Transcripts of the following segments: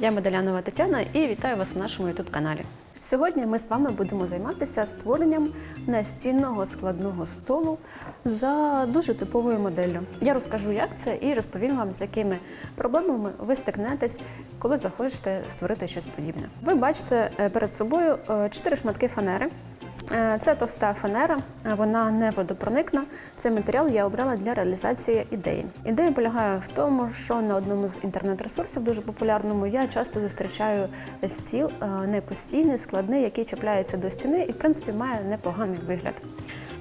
Я Медалянова Тетяна і вітаю вас на нашому youtube каналі. Сьогодні ми з вами будемо займатися створенням настільного складного столу за дуже типовою моделлю. Я розкажу, як це, і розповім вам, з якими проблемами ви стикнетесь, коли захочете створити щось подібне. Ви бачите е, перед собою е, чотири шматки фанери. Е, Це товста фанера, е, вона не водопроникна. Цей матеріал я обрала для реалізації ідеї. Ідея полягає в тому, що на одному з інтернет-ресурсів, дуже популярному, я часто зустрічаю стіл е, не постійний, складний, який чіпляється до стіни і, в принципі, має непоганий вигляд.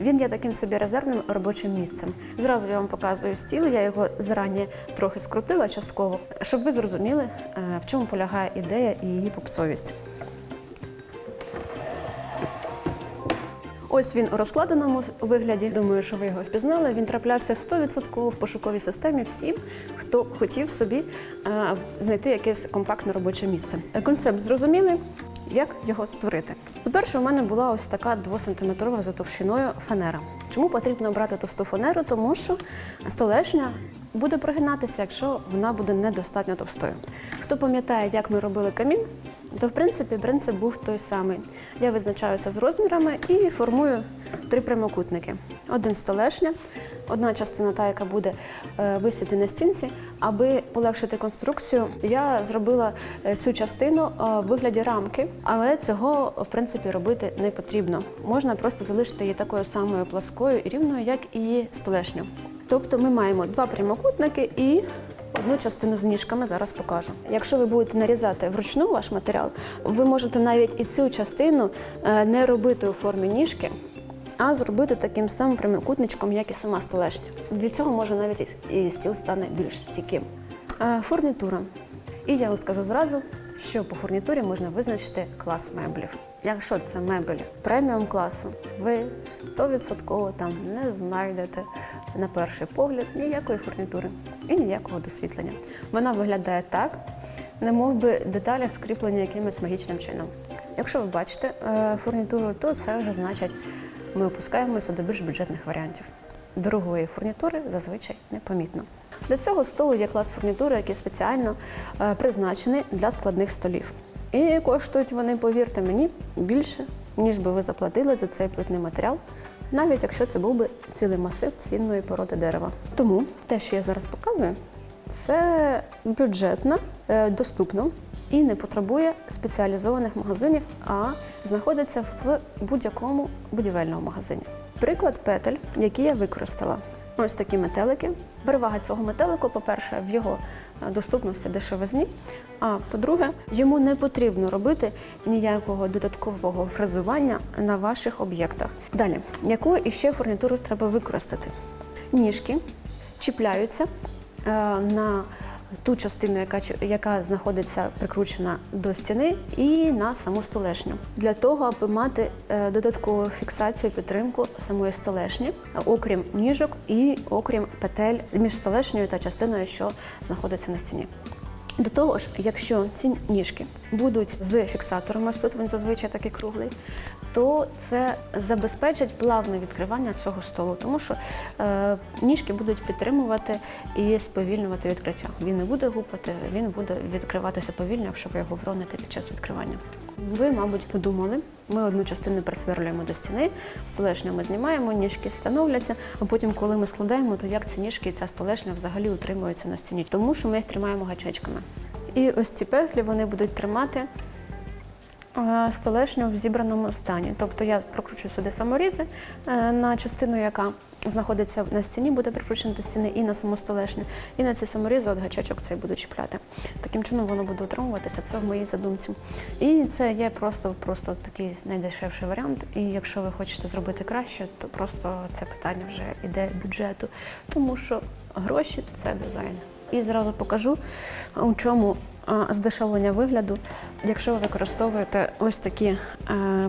Він є таким собі резервним робочим місцем. Зразу я вам показую стіл, я його зарані трохи скрутила частково, щоб ви зрозуміли, в чому полягає ідея і її попсовість. Ось він у розкладеному вигляді. Думаю, що ви його впізнали. Він траплявся 100% в пошуковій системі всім, хто хотів собі е, знайти якесь компактне робоче місце. Концепт зрозумілий. Як його створити? По-перше, у мене була ось така 2-сантиметрова за товщиною фанера. Чому потрібно брати товсту фанеру? Тому що столешня буде прогинатися, якщо вона буде недостатньо товстою. Хто пам'ятає, як ми робили камін, то в принципі принцип був той самий. Я визначаюся з розмірами і формую три прямокутники. Один столешня, одна частина та, яка буде е, висіти на стінці. Аби полегшити конструкцію, я зробила е, цю частину е, в вигляді рамки, але цього в принципі робити не потрібно. Можна просто залишити її такою самою пласкою і рівною, як і столешню. Тобто ми маємо два прямокутники і Одну частину з ніжками зараз покажу. Якщо ви будете нарізати вручну ваш матеріал, ви можете навіть і цю частину е, не робити у формі ніжки, а зробити таким самим прямокутничком, як і сама столешня. Від цього може навіть і- стіл стане більш стійким. Е, Фурнітура. І я вам скажу зразу, що по фурнітурі можна визначити клас меблів. Якщо це мебель преміум класу, ви 100% там не знайдете на перший погляд ніякої фурнітури і ніякого досвітлення. Вона виглядає так, не мов би деталі скріплені якимось магічним чином. Якщо ви бачите е, фурнітуру, то це вже значить, ми опускаємося до більш бюджетних варіантів. Дорогої фурнітури зазвичай непомітно. Для цього столу є клас фурнітури, який спеціально е, призначений для складних столів. І коштують вони, повірте мені, більше, ніж би ви заплатили за цей плитний матеріал, навіть якщо це був би цілий масив цінної породи дерева. Тому те, що я зараз показую, це бюджетно, е, доступно і не потребує спеціалізованих магазинів, а знаходиться в будь-якому будівельному магазині. Приклад петель, які я використала. Ось такі метелики. Перевага цього метелику, по-перше, в його е, доступності дешевизні. А по-друге, йому не потрібно робити ніякого додаткового фрезування на ваших об'єктах. Далі, яку іще фурнітуру треба використати? Ніжки чіпляються е, на ту частину, яка, яка знаходиться прикручена до стіни, і на саму столешню. Для того, аби мати е, додаткову фіксацію, підтримку самої столешні, окрім ніжок і окрім петель між столешнею та частиною, що знаходиться на стіні. До того ж, якщо ці ніжки будуть з фіксатором, ось тут він зазвичай такий круглий, то це забезпечить плавне відкривання цього столу, тому що е, ніжки будуть підтримувати і сповільнювати відкриття. Він не буде гупати, він буде відкриватися повільно, якщо ви його вроните під час відкривання. Ви, мабуть, подумали, ми одну частину присверлюємо до стіни, столешню ми знімаємо, ніжки встановляться, а потім, коли ми складаємо, то як ці ніжки і ця столешня взагалі утримуються на стіні? Тому що ми їх тримаємо гачечками. І ось ці петлі вони будуть тримати столешню в зібраному стані. Тобто я прокручую сюди саморізи е, на частину, яка знаходиться на стіні, буде прикручена до стіни і на саму столешню. І на ці саморізи от гачечок цей буду чіпляти. Таким чином воно буде утримуватися. Це в моїй задумці. І це є просто, просто такий найдешевший варіант. І якщо ви хочете зробити краще, то просто це питання вже йде бюджету, тому що гроші це дизайн. І зразу покажу, у чому здешевлення вигляду, якщо ви використовуєте ось такі е,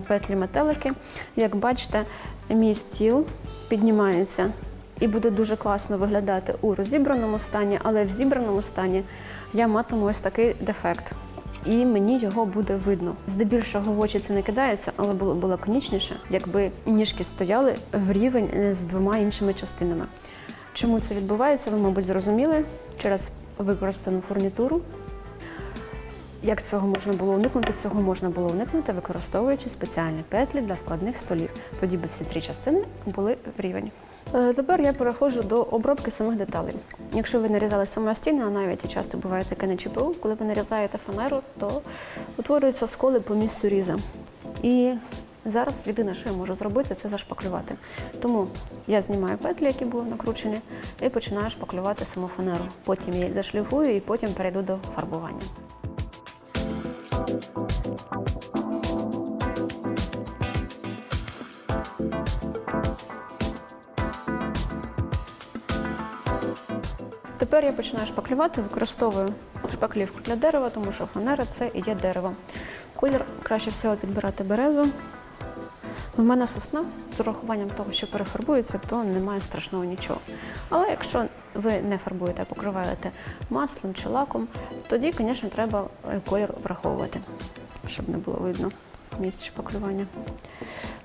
петлі метелики. Як бачите, мій стіл піднімається і буде дуже класно виглядати у розібраному стані, але в зібраному стані я матиму ось такий дефект. І мені його буде видно. Здебільшого в очі це не кидається, але було б лаконічніше, якби ніжки стояли в рівень з двома іншими частинами. Чому це відбувається, ви, мабуть, зрозуміли через використану фурнітуру. Як цього можна було уникнути? Цього можна було уникнути, використовуючи спеціальні петлі для складних столів. Тоді би всі три частини були в рівень. Е, Тепер я переходжу до обробки самих деталей. Якщо ви нарізали самостійно, а навіть часто буває таке на ЧПУ, коли ви нарізаєте фанеру, то утворюються сколи по місцю різа. І зараз єдине, що я можу зробити, це зашпаклювати. Тому я знімаю петлі, які були накручені, і починаю шпаклювати саму фанеру. Потім її зашліфую і потім перейду до фарбування. Тепер я починаю шпаклювати, використовую шпаклівку для дерева, тому що фанера це і є дерево. Колір краще всього підбирати березу. В мене сосна з урахуванням того, що перефарбується, то немає страшного нічого. Але якщо ви не фарбуєте, а покриваєте маслом чи лаком, тоді, звісно, треба е, колір враховувати, щоб не було видно місце покривання.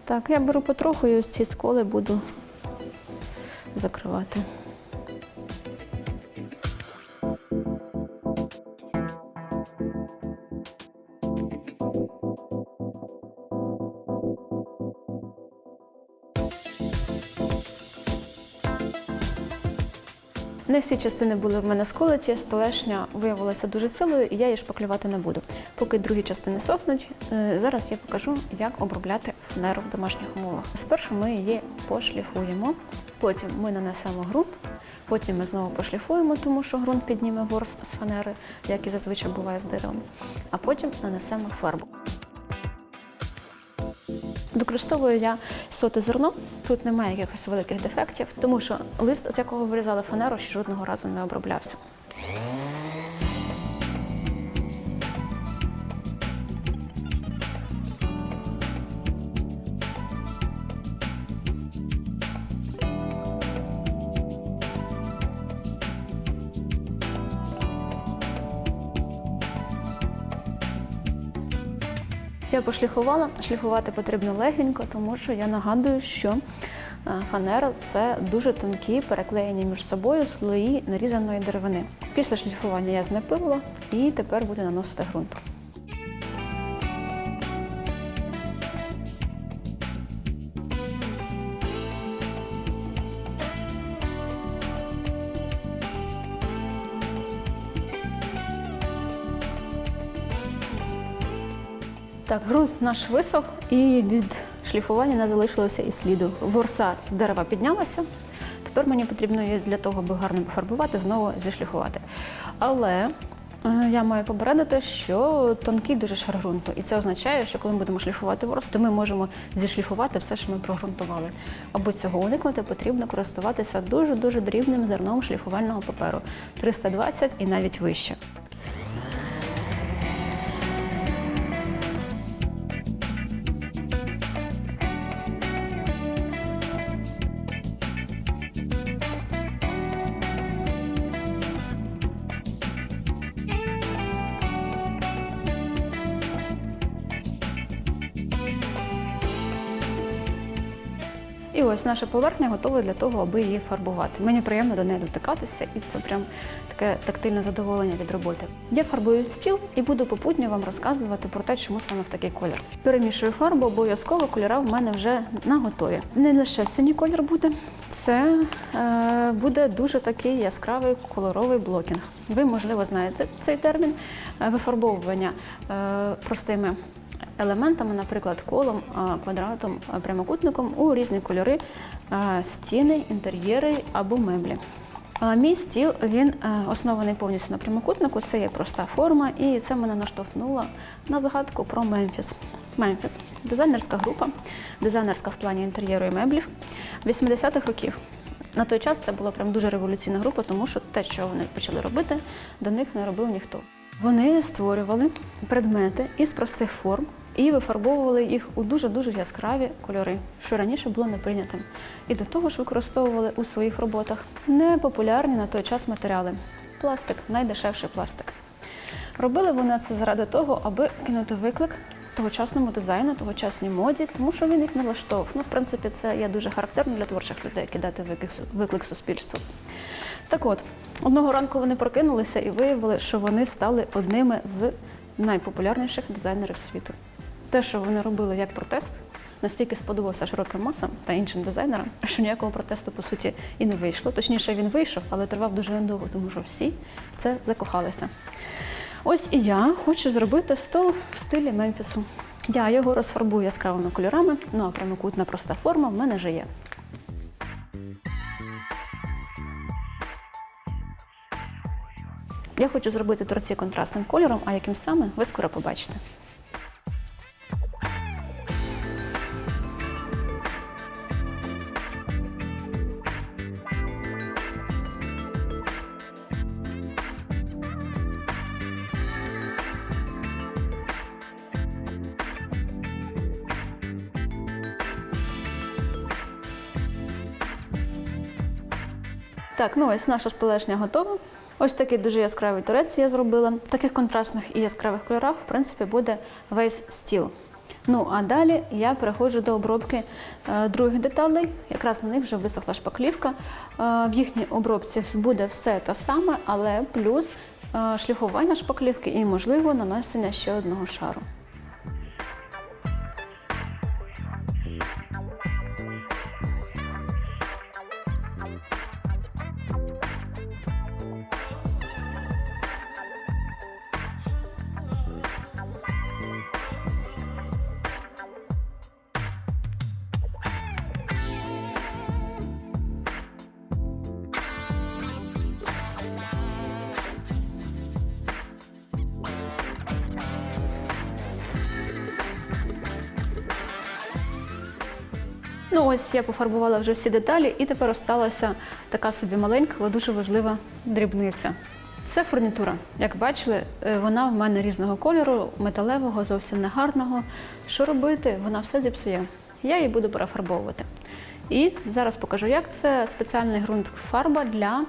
Так, я беру потроху і ось ці сколи буду закривати. Не всі частини були в мене сколоті, столешня виявилася дуже цілою, і я її шпаклювати не буду. Поки другі частини сохнуть, е, зараз я покажу, як обробляти фанеру в домашніх умовах. Спершу ми її пошліфуємо, потім ми нанесемо ґрунт, потім ми знову пошліфуємо, тому що ґрунт підніме ворс з фанери, як і зазвичай буває з деревом, а потім нанесемо фарбу. Використовую я соте зерно. Тут немає якихось великих дефектів, тому що лист, з якого вирізали фанеру, ще жодного разу не оброблявся. Я пошліфувала. Шліфувати потрібно легенько, тому що я нагадую, що е, фанера це дуже тонкі переклеєні між собою слої нарізаної деревини. Після шліфування я знепилила і тепер буду наносити ґрунт. Так, ґрунт наш висох, і від шліфування не залишилося і сліду. Ворса з дерева піднялася. Тепер мені потрібно її для того, аби гарно пофарбувати, знову зішліфувати. Але е, я маю попередити, що тонкий дуже шар ґрунту. І це означає, що коли ми будемо шліфувати ворс, то ми можемо зішліфувати все, що ми прогрунтували. Аби цього уникнути, потрібно користуватися дуже-дуже дрібним зерном шліфувального паперу 320 і навіть вище. І ось наша поверхня готова для того, аби її фарбувати. Мені приємно до неї дотикатися, і це прям таке тактильне задоволення від роботи. Я фарбую стіл і буду попутньо вам розказувати про те, чому саме в такий колір. Перемішую фарбу, обов'язково кольора в мене вже наготові. Не лише синій колір буде, це е, буде дуже такий яскравий кольоровий блокінг. Ви, можливо, знаєте цей термін Е, вифарбовування е, простими елементами, наприклад, колом, квадратом, прямокутником у різні кольори стіни, інтер'єри або меблі. Мій стіл він е, оснований повністю на прямокутнику. Це є проста форма, і це мене наштовхнуло на згадку про Мемфіс. Мемфіс дизайнерська група, дизайнерська в плані інтер'єру і меблів 80-х років. На той час це була прям дуже революційна група, тому що те, що вони почали робити, до них не робив ніхто. Вони створювали предмети із простих форм і вифарбовували їх у дуже-дуже яскраві кольори, що раніше було не прийнятим. І до того ж використовували у своїх роботах непопулярні на той час матеріали. Пластик, найдешевший пластик. Робили вони це заради того, аби кинути виклик тогочасному дизайну, тогочасній моді, тому що він їх не. Ну, в принципі, це є дуже характерно для творчих людей кидати виклик суспільству. Так от, одного ранку вони прокинулися і виявили, що вони стали одними з найпопулярніших дизайнерів світу. Те, що вони робили як протест, настільки сподобався широким масам та іншим дизайнерам, що ніякого протесту по суті і не вийшло. Точніше, він вийшов, але тривав дуже недовго, тому що всі в це закохалися. Ось і я хочу зробити стол в стилі Мемфісу. Я його розфарбую яскравими кольорами, ну а прямокутна проста форма в мене вже є. Я хочу зробити торці контрастним кольором, а яким саме ви скоро побачите. Так, ну ось наша столешня готова. Ось такий дуже яскравий торець я зробила. В таких контрастних і яскравих кольорах, в принципі, буде весь стіл. Ну а далі я переходжу до обробки е, других деталей. Якраз на них вже висохла шпаклівка. Е, в їхній обробці буде все те саме, але плюс е, шліфування шпаклівки і, можливо, нанесення ще одного шару. Ну ось я пофарбувала вже всі деталі, і тепер осталася така собі маленька, але дуже важлива дрібниця. Це фурнітура. Як бачили, е, вона в мене різного кольору, металевого, зовсім не гарного. Що робити? Вона все зіпсує. Я її буду перефарбовувати. І зараз покажу, як це спеціальний ґрунт фарба для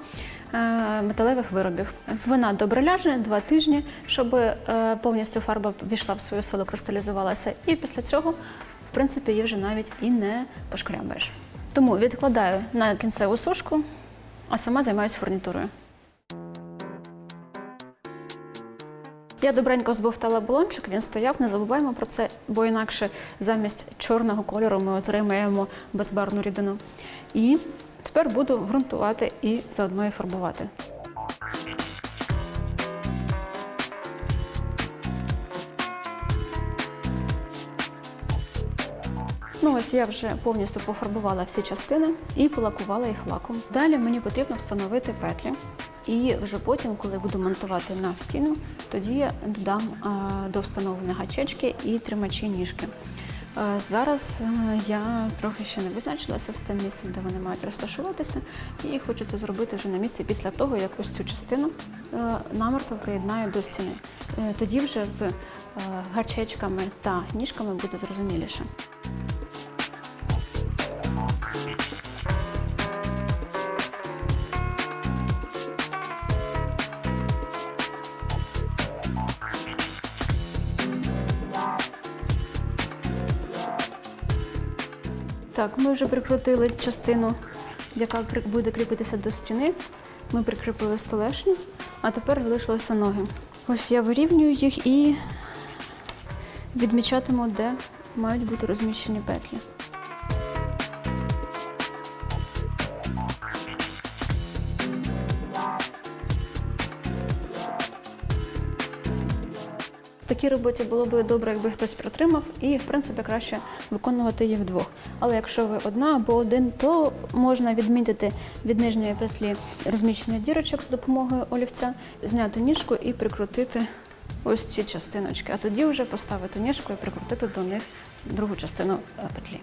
е, металевих виробів. Вона добре ляже два тижні, щоб е, повністю фарба війшла в свою силу, кристалізувалася. І після цього, принципі, її вже навіть і не пошкрябаєш. Тому відкладаю на кінцеву сушку, а сама займаюся фурнітурою. Я добренько збовтала балончик, він стояв, не забуваємо про це, бо інакше замість чорного кольору ми отримаємо безбарвну рідину. І тепер буду ґрунтувати і заодно і фарбувати. Ось я вже повністю пофарбувала всі частини і полакувала їх лаком. Далі мені потрібно встановити петлі. І вже потім, коли буду монтувати на стіну, тоді я додам до встановлення гачечки і тримачі ніжки. Е, Зараз е, я трохи ще не визначилася з тим місцем, де вони мають розташуватися, і хочу це зробити вже на місці після того, як ось цю частину е, намертво приєднаю до стіни. Е, Тоді вже з е, гачечками та ніжками буде зрозуміліше. Так, ми вже прикрутили частину, яка буде кріпитися до стіни. Ми прикріпили столешню, а тепер залишилися ноги. Ось я вирівнюю їх і відмічатиму, де мають бути розміщені петлі. Такій роботі було б добре, якби хтось протримав, і в принципі краще виконувати її вдвох. Але якщо ви одна або один, то можна відмітити від нижньої петлі розміщення дірочок з допомогою олівця, зняти ніжку і прикрутити ось ці частиночки. А тоді вже поставити ніжку і прикрутити до них другу частину е, петлі.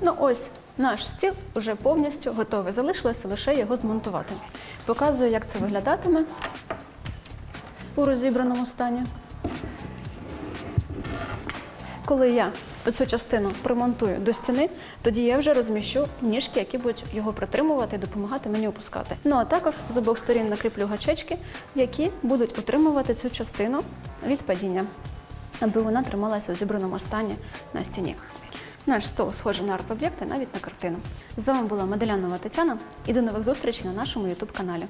Ну ось наш стіл вже повністю готовий. Залишилося лише його змонтувати. Показую, як це виглядатиме у розібраному стані. Коли я оцю частину примонтую до стіни, тоді я вже розміщу ніжки, які будуть його притримувати і допомагати мені опускати. Ну а також з обох сторін накріплю гачечки, які будуть утримувати цю частину від падіння, аби вона трималася у зібраному стані на стіні. Наш стол схожий на арт-об'єкти, навіть на картину. З вами була Меделянова Тетяна і до нових зустрічей на нашому youtube каналі